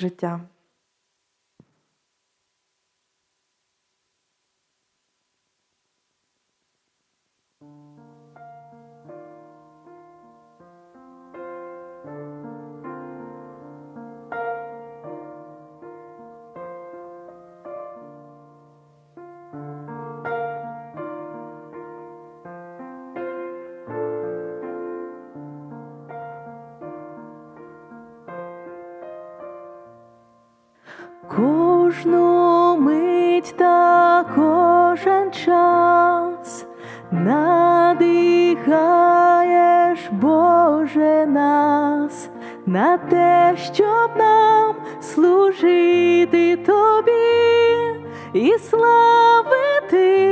життя. Кожну мить та кожен час надихаєш, Боже, нас на те, щоб нам служити Тобі і славити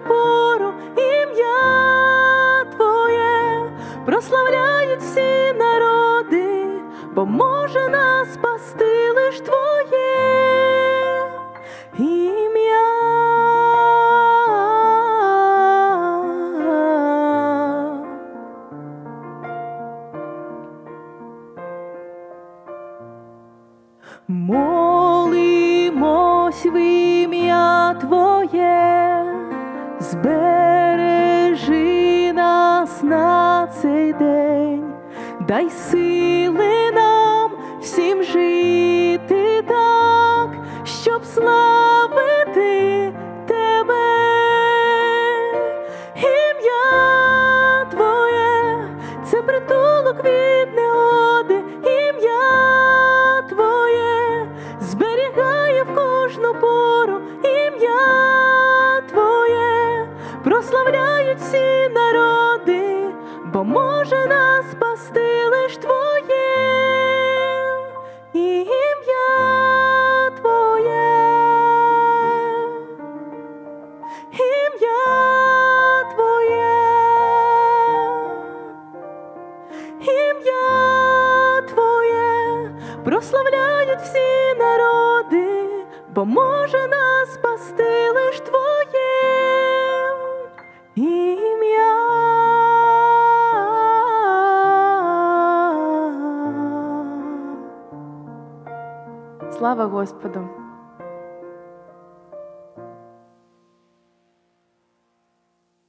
кожну пору, ім'я Твоє прославляють всі народи, бо може нас спасти лиш Твоє ім'я. Молимось в ім'я Твоє, цей день, дай сили нам всім жити так, щоб славити Тебе. Ім'я Твоє це притулок від негоди, ім'я Твоє зберігає в кожну пору, ім'я Твоє прославляють всі бо може нас спасти лиш Твоє ім'я Твоє. Ім'я Твоє, ім'я Твоє, прославляють всі народи, бо може нас спасти лиш Твоє Слава Господу!